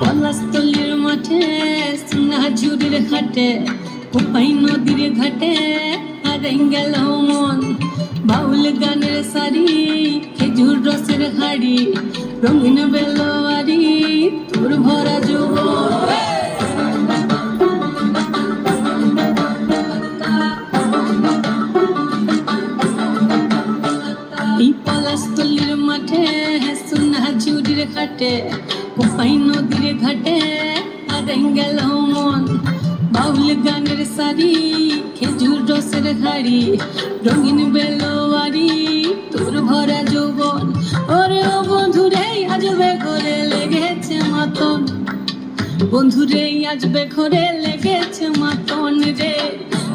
পলাশতলির মাঠে সোনাঝুরির ঘাটে কোপাই নদীর ঘাটে, হারাই গেল মন। বাউল গানের সারি, খেজুর রসের হাড়ি, রঙিন বেলা তোর ভরা এই পলাশতলির মাঠে সোনা ঝুড়ির খাটে, কোপাই নদীর ঘাটে হারাই গেল মন। বাউল গানের সারি, খেজুর রসের হাড়ি, রঙিন বেলোয়ারি বন্ধুরে আজবে ঘরে লেগেছে মাতন রে।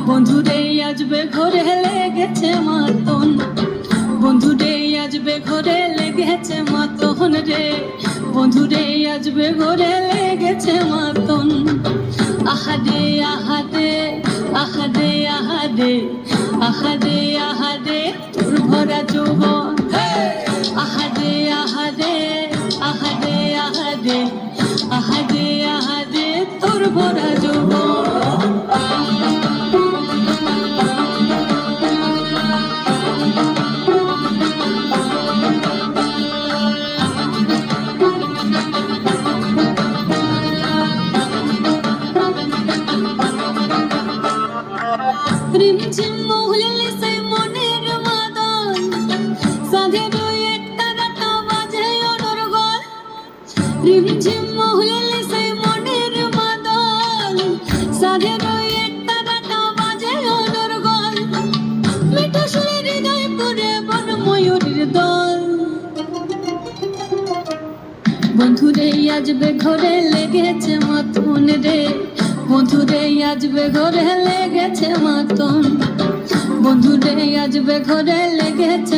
বন্ধুরে আজবে ঘরে লেগেছে মাতন। বন্ধুরে আজবে ঘরে লেগেছে মাতন রে। বন্ধুরে আজবে ঘরে লেগেছে মাতন। আহারে আহারে আহারে আহারে আহারে তোর ভরা যৌবন রিমঝিম মহুলে সে মনের মাদন সাধে দুই একটা রাটা বাজে অনর্গল মিঠা সুরে হৃদয় পুরে বন ময়ূরের দল। বন্ধুরে আজবে ঘরে লেগেছে মতন রে। বন্ধুরে আজবে ঘরে লেগেছে মতন বন্ধুরে আজবে ঘরে লেগেছে